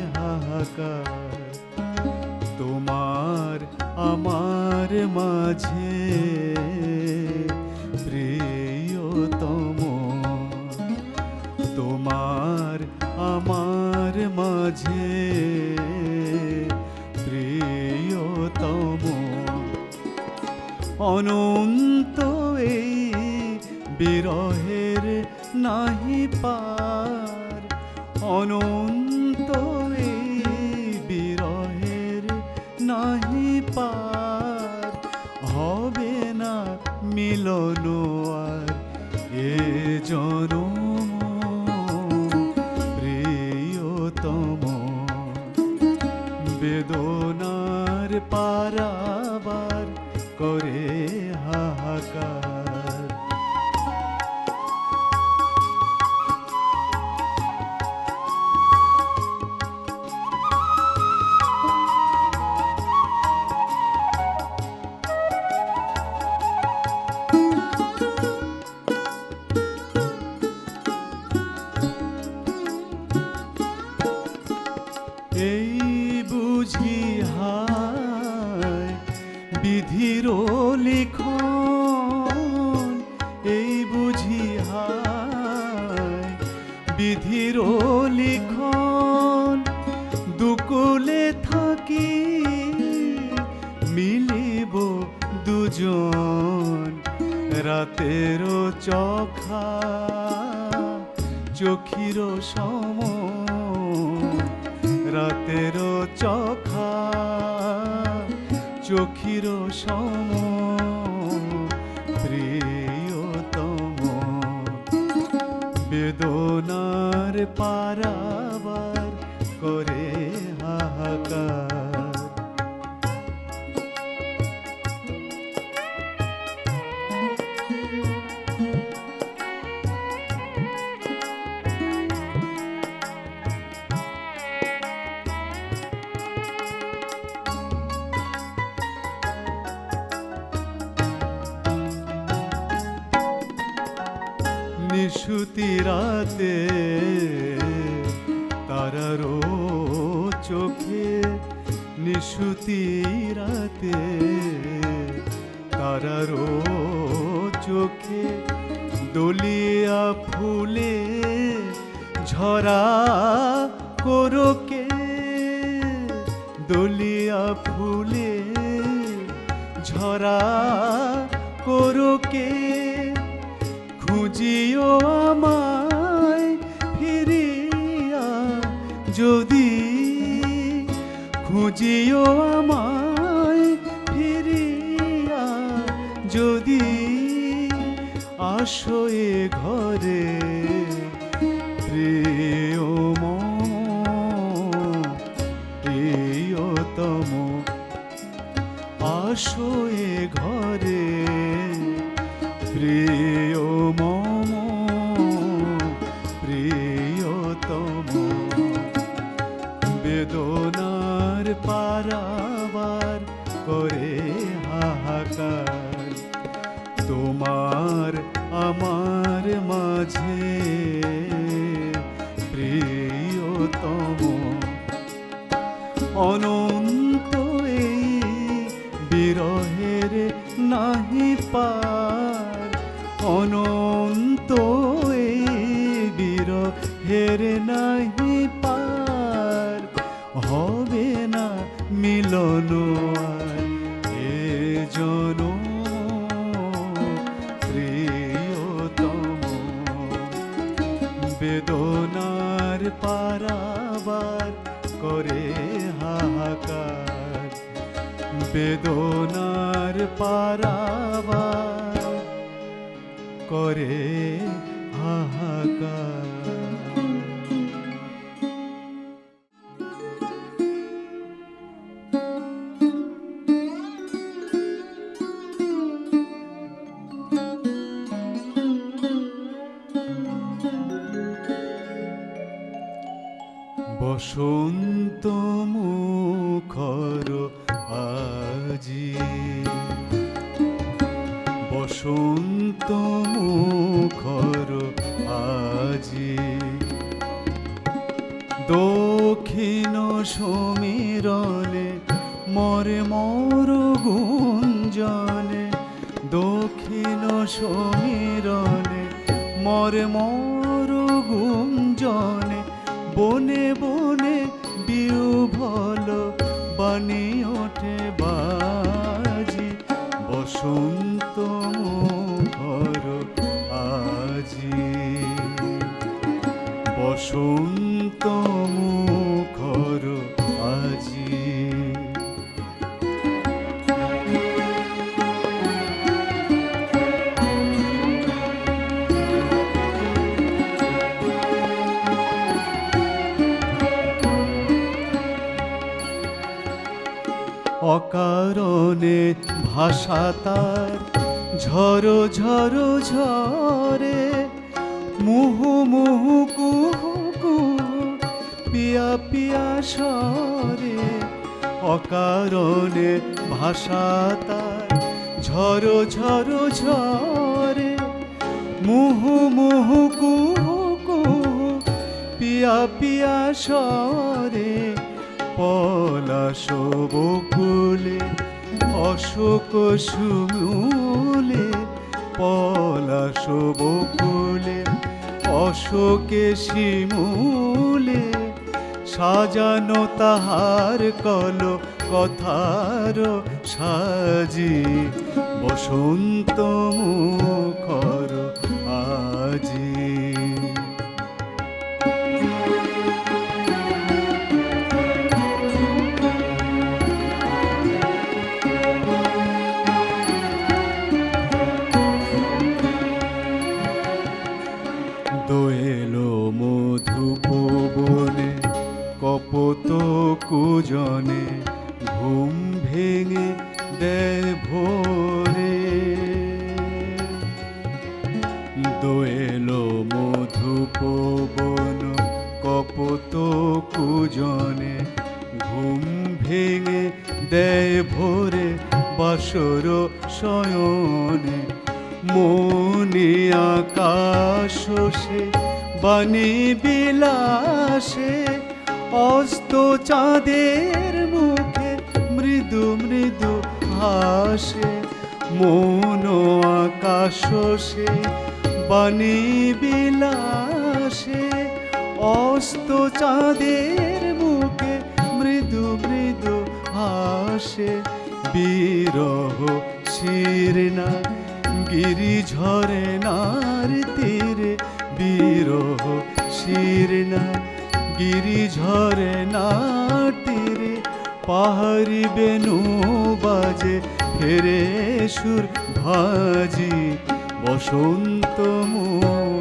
হাহাকার। তোমার আমার মাঝে প্রিয়তম। তোমার আমার মাঝে প্রিয়তম। অনন্ত এই বিরহের নাহি পার। অনন্ত নাহি পার হবে না মিলন চখা চোখির সম রাতের চখা চোখির সম প্রিয়তম। বেদনার পারাবার করে হাহাকার। নিশুতি রাতে তারারও চোখে নিশুতি রাতে তারারও চোখে দলিয়া ফুলে ঝরা করোকে দলিয়া ফুলে ঝরা করোকে খুঁজিও আমায় ফিরিয়া, যদি খুঁজিও আমায় ফিরিয়া, যদি আসো এ ঘরে প্রিয় প্রিয়তম, আসো এ ঘরে প্রিয় মম বেদনার পারাবার করে হাহাকার। তোমার আমার মাঝে প্রিয়তম। অনন্ত এই নাহি পার। অনন্ত এই বিরহের নাহি পার, হবে না মিলন এ জনম প্রিয়তম, বেদনার পারাবার করে হাহাকার। বেদনার পারাবার করে বসন্ত মুখর আজি বসন্ত মুখর আজি। দক্ষিণ সমীরণে মরে মর গুঞ্জনে। দক্ষিণ সমীরণে মরে মর গুঞ্জনে। বনে বনে বিউ ভল বাণী ওঠে বাজি। বসন্ত বসন্ত মুখর আজি। অকারণে ভাষা তার ঝরো ঝরো ঝরে মুহু মুহু কুহু পিয়া পিয়া সরে অকারণে ভাষা তার ঝরো ঝরো ঝরে। মুহু মুহু কুহু কুহু পিয়া পিয়া সরে পলাশ বকুলে অশোক সুমূলে পলাশ বকুলে অশোকে শিমূলে। সাজানো তাহার কল কথার সাজি। বসন্ত মুখর আজি। দোয়েলো মধুপ বন কপত কুজনে, ঘুম ভেঙে দেয় ভোরে বাসর শয়নে। মনে আকাশ সে, বাণী বিলাসে, অস্ত চাঁদের মুখে মৃদু মৃদু হাসে। মন আকাশ সে বাণী বিলাসে অস্ত চাঁদের মুখে মৃদু মৃদু হাসে। বিরহ শিরনা গিরি ঝরে নার তীরে। বিরহ শিরনা গিরি ঝরে নার তীরে। পাহাড়ি বেনু বাজে, ফেরে সুর ভাজি। বসন্ত মোর